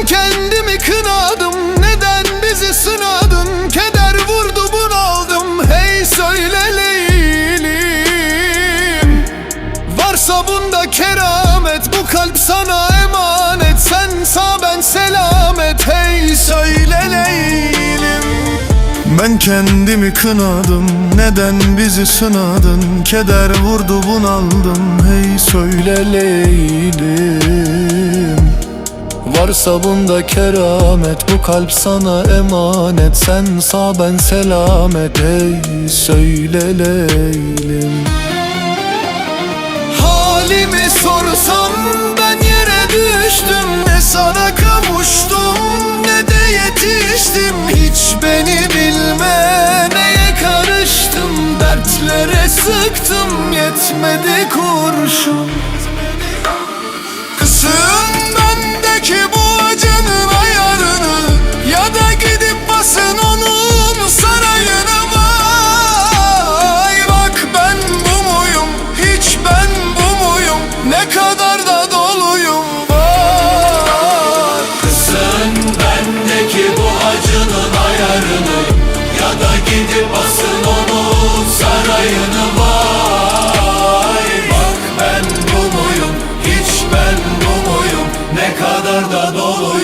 Ben kendimi kınadım. Neden bizi sınadın? Keder vurdu bunaldım. Hey söyle Leylim. Varsa bunda keramet Bu kalp sana emanet. Sen sağ ben selamet. Hey söyle Leylim. Ben kendimi kınadım. Neden bizi sınadın? Keder vurdu bunaldım. Hey söyle Leylim Varsa bunda keramet Bu kalp sana emanet. Sen sağ ben selamet. Hey söyle Leylim. Halimi sorsam ben yere düştüm. Ne sana kavuştum ne de yetiştim. Hiç beni bilme neye karıştım. Dertlere sıktım yetmedi kurşun Yollarda dolu